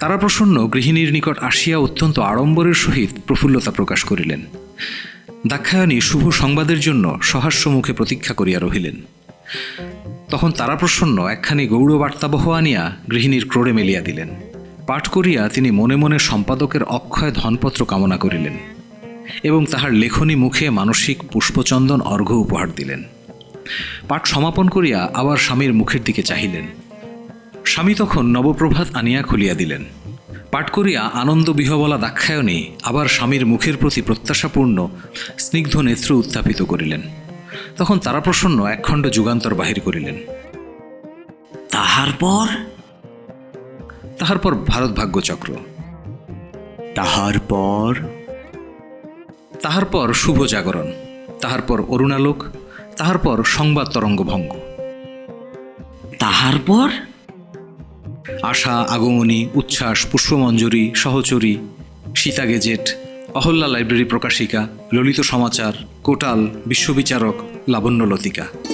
তারাপ্রসন্ন গৃহিণীর নিকট আসিয়া অত্যন্ত আড়ম্বরের সহিত প্রফুল্লতা প্রকাশ করিলেন। দাক্ষায়ণী শুভ সংবাদের জন্য সহাস্য মুখে প্রতীক্ষা করিয়া রহিলেন। তখন তারা প্রসন্ন একখানি গৌড় বার্তাবহ আনিয়া গৃহিণীর ক্রোড়ে মেলিয়া দিলেন। পাঠ করিয়া তিনি মনে মনে সম্পাদকের অক্ষয় ধনপত্র কামনা করিলেন এবং তাহার লেখনী মুখে মানসিক পুষ্পচন্দন অর্ঘ্য উপহার দিলেন। পাঠ সমাপন করিয়া আবার স্বামীর মুখের দিকে চাহিলেন। স্বামী তখন নবপ্রভাত আনিয়া খুলিয়া দিলেন। পাঠ করিয়া আনন্দ বিহবলা দাক্ষায়ণী আবার স্বামীর মুখের প্রতি প্রত্যাশাপূর্ণ স্নিগ্ধ নেত্র উত্থাপিত করিলেন। তখন তারাপ্রসন্ন একখণ্ড যুগান্তর বাহির করিলেন। তাহার পর? তাহার পর ভারত ভাগ্যচক্র তাহার পর? তাহার পর শুভ জাগরণ তাহার পর অরুণালোক তাহার পর সংবাদ তরঙ্গ ভঙ্গ তাহার পর? আশা, আগমনী, উচ্ছ্বাস, পুষ্পমঞ্জুরি, সহচরী সীতা গেজেট অহল্যা লাইব্রেরি প্রকাশিকা, ললিত সমাচার, কোটাল, বিশ্ববিচারক, লাবণ্য লতিকা।